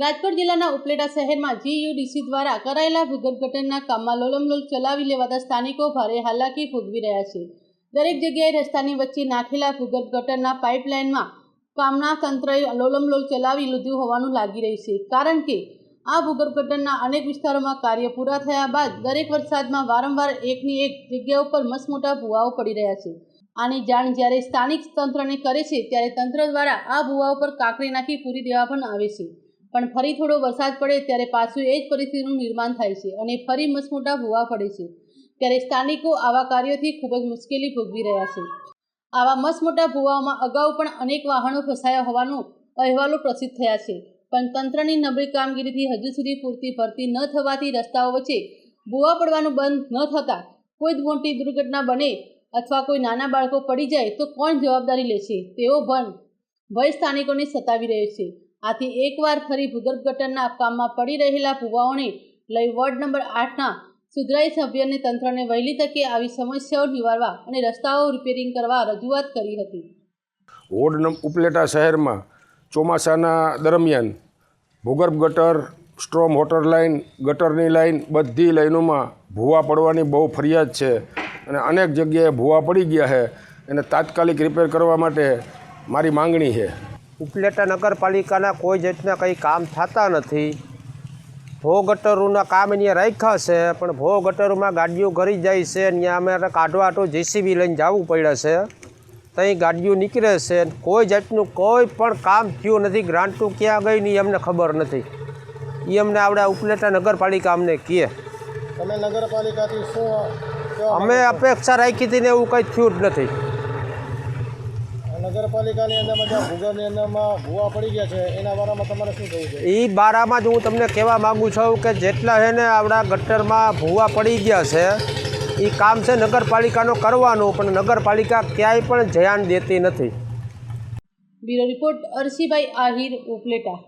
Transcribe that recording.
રાજકોટ જિલ્લાના ઉપલેટા શહેરમાં જીયુડીસી દ્વારા કરાયેલા ભૂગર્ભ ગટરના કામમાં લોલમલોલ ચલાવી લેવાતા સ્થાનિકો ભારે હાલાકી ભોગવી રહ્યા છે. દરેક જગ્યાએ રસ્તાની વચ્ચે નાખેલા ભૂગર્ભ ગટરના પાઇપલાઇનમાં કામના તંત્રએ લોલમલોલ ચલાવી લીધું હોવાનું લાગી રહ્યું છે. કારણ કે આ ભૂગર્ભ ગટરના અનેક વિસ્તારોમાં કાર્ય પૂરા થયા બાદ દરેક વરસાદમાં વારંવાર એકની એક જગ્યા ઉપર મસમોટા ભૂવાઓ પડી રહ્યા છે. આની જાણ જ્યારે સ્થાનિક તંત્રને કરે છે, ત્યારે તંત્ર દ્વારા આ ભૂવાઓ પર કાંકરી નાખી પૂરી દેવા પણ આવે છે. પણ ફરી થોડો વરસાદ પડે ત્યારે પાછું એ જ પરિસ્થિતિનું નિર્માણ થાય છે અને ફરી મસમોટા ભૂવા પડે છે. ત્યારે સ્થાનિકો આવા કાર્યોથી ખૂબ જ મુશ્કેલી ભોગવી રહ્યા છે. આવા મસમોટા ભૂવાઓમાં અગાઉ પણ અનેક વાહનો ફસાયા હોવાનો અહેવાલો પ્રસિદ્ધ થયા છે. પણ તંત્રની નબળી કામગીરીથી હજુ સુધી પૂરતી ભરતી ન થવાથી રસ્તાઓ વચ્ચે ભૂવા પડવાનું બંધ ન થતાં કોઈ જ મોટી દુર્ઘટના બને અથવા કોઈ નાના બાળકો પડી જાય તો કોણ જવાબદારી લેશે? તેવો ભન ભય સ્થાનિકોને સતાવી રહ્યો છે. આથી એકવાર ફરી ભૂગર્ભ ગટરના કામમાં પડી રહેલા ભૂવાઓને લઈ વોર્ડ નંબર આઠના સુધરાઈ સભ્યને તંત્રને વહેલી તકે આવી સમસ્યાઓ નિવારવા અને રસ્તાઓ રિપેરિંગ કરવા રજૂઆત કરી હતી. વોર્ડ ઉપલેટા શહેરમાં ચોમાસાના દરમિયાન ભૂગર્ભ ગટર, સ્ટ્રોમ વોટર લાઇન ગટરની લાઇન બધી લાઇનોમાં ભૂવા પડવાની બહુ ફરિયાદ છે અને અનેક જગ્યાએ ભૂવા પડી ગયા છે. એને તાત્કાલિક રિપેર કરવા માટે મારી માંગણી છે. ઉપલેટા નગરપાલિકાના કોઈ જાતના કંઈ કામ થતા નથી. ભો ગટરોના કામ અહીંયા રાખ્યા છે પણ ભો ગટરોમાં ગાડીઓ ઘરી જાય છે ત્યાં અમારે કાઢવા તો જેસીબી લઈને જવું પડે છે. ત્યાં ગાડીઓ નીકળે છે કોઈ જાતનું કોઈ પણ કામ થયું નથી ગ્રાન્ટું ક્યાં ગઈ નહીં અમને ખબર નથી. એ અમને આવડે ઉપલેટા નગરપાલિકા અમને કહે. તમે નગરપાલિકાથી શું અમે અપેક્ષા રાખી હતી ને એવું કંઈ થયું જ નથી? નગરપાલિકાની અંદરમાં જ્યાં ભૂગર્ભની અંદરમાં ભૂવા પડી ગયા છે એના બારામાં તમારે શું કહેવું છે એ બારામાં જ હું તમને કહેવા માગું છું કે જેટલા છે ને આપણા ગટરમાં ભૂવા પડી ગયા છે એ કામ છે નગરપાલિકાનો કરવાનું પણ નગરપાલિકા ક્યાંય પણ ધ્યાન દેતી નથી. Bureau report Arsibhai Ahir Upleta.